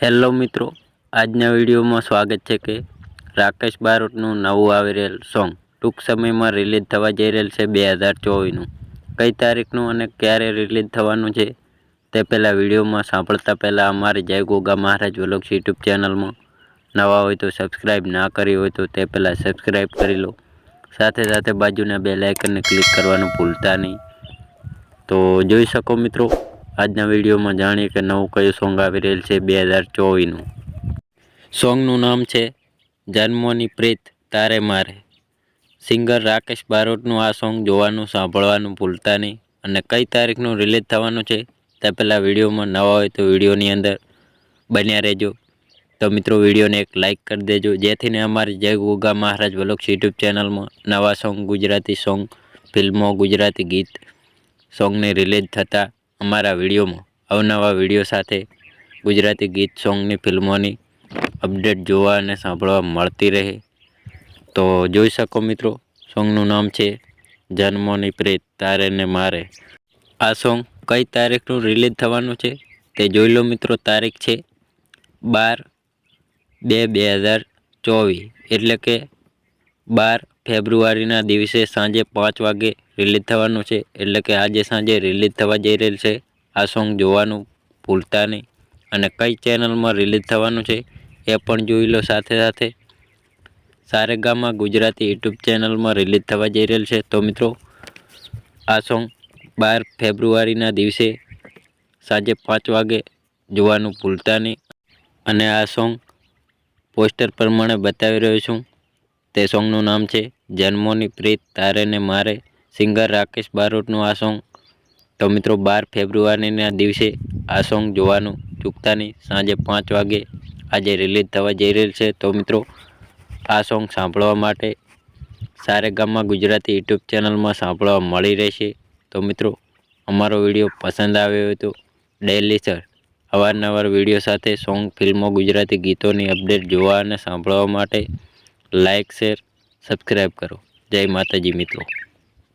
Hello મિત્રો, આજના વિડીયોમાં સ્વાગત છે કે રાકેશ બારોટનું નવું આવી રહેલ સોંગ ટૂંક સમયમાં રિલીઝ થવા જઈ રહેલ છે બે હજાર ચોવીસનું. કઈ તારીખનું અને ક્યારે રિલીઝ થવાનું છે તે પહેલાં વિડીયોમાં સાંભળતા પહેલાં અમારી જય ગોગા મહારાજ વ્લોગ્સ યુટ્યુબ ચેનલમાં નવા હોય તો સબસ્ક્રાઈબ ના કરી હોય તો તે પહેલાં સબસ્ક્રાઈબ કરી લો. સાથે સાથે બાજુના બે લાઇકનને ક્લિક કરવાનું ભૂલતા નહીં. તો જોઈ શકો મિત્રો આજના વિડીયોમાં જાણીએ કે નવું કયું સોંગ આવી રહેલ છે બે હજાર ચોવીસનું. સોંગનું નામ છે જન્મોની પ્રીત, તારે મારે. સિંગર રાકેશ બારોટનું આ સોંગ જોવાનું, સાંભળવાનું ભૂલતા નહીં અને કઈ તારીખનું રિલીઝ થવાનું છે તે પહેલાં વિડીયોમાં નવા હોય તો વિડીયોની અંદર બન્યા રહેજો. તો મિત્રો, વિડીયોને એક લાઇક કરી દેજો. જેથીને અમારી જય ગોગા મહારાજ વ્લોગ્સ યુટ્યુબ ચેનલમાં નવા સોંગ, ગુજરાતી સોંગ, ફિલ્મો, ગુજરાતી ગીત સોંગને રિલીઝ થતાં અમારા વિડીયોમાં અવનવા વીડિયો સાથે ગુજરાતી ગીત સોંગની ફિલ્મોની અપડેટ જોવા અને સાંભળવા મળતી રહે. તો જોઈ શકો મિત્રો, સોંગનું નામ છે જન્મોની પ્રેત, તારે ને મારે. આ સોંગ કઈ તારીખનું રિલીઝ થવાનું છે તે જોઈ લો મિત્રો, તારીખ છે બાર બે બે હજાર ચોવીસ. એટલે કે બાર ફેબ્રુઆરીના દિવસે સાંજે પાંચ વાગે રિલીઝ થવાનું છે. એટલે કે આજે સાંજે રિલીઝ થવા જઈ રહેલ છે. આ સોંગ જોવાનું ભૂલતા નહીં. અને કઈ ચેનલમાં રિલીઝ થવાનું છે એ પણ જોઈ લો સાથે સાથે. સારેગામાં ગુજરાતી યુટ્યુબ ચેનલમાં રિલીઝ થવા જઈ રહેલ છે. તો મિત્રો, આ સોંગ બાર ફેબ્રુઆરીના દિવસે સાંજે પાંચ વાગે જોવાનું ભૂલતા નહીં. અને આ સોંગ પોસ્ટર પ્રમાણે બતાવી રહ્યો છું. તે સોંગનું નામ છે જન્મોની પ્રીત, તારે ને મારે સિંગર રાકેશ બારોટનું આ સોંગ. તો મિત્રો, બાર ફેબ્રુઆરીના દિવસે આ સોંગ જોવાનું ચૂકતાની સાંજે પાંચ વાગે આજે રિલીઝ થવા જઈ રહેલ છે. તો મિત્રો, આ સોંગ સાંભળવા માટે સારેગામમાં ગુજરાતી યુટ્યુબ ચેનલમાં સાંભળવા મળી રહેશે. તો મિત્રો, અમારો વીડિયો પસંદ આવ્યો હોય તો ડેલી સર, અવારનવાર વીડિયો સાથે સોંગ, ફિલ્મો, ગુજરાતી ગીતોની અપડેટ જોવા અને સાંભળવા માટે લાઇક શેર સબસ્ક્રાઈબ કરો. જય માતાજી મિત્રો.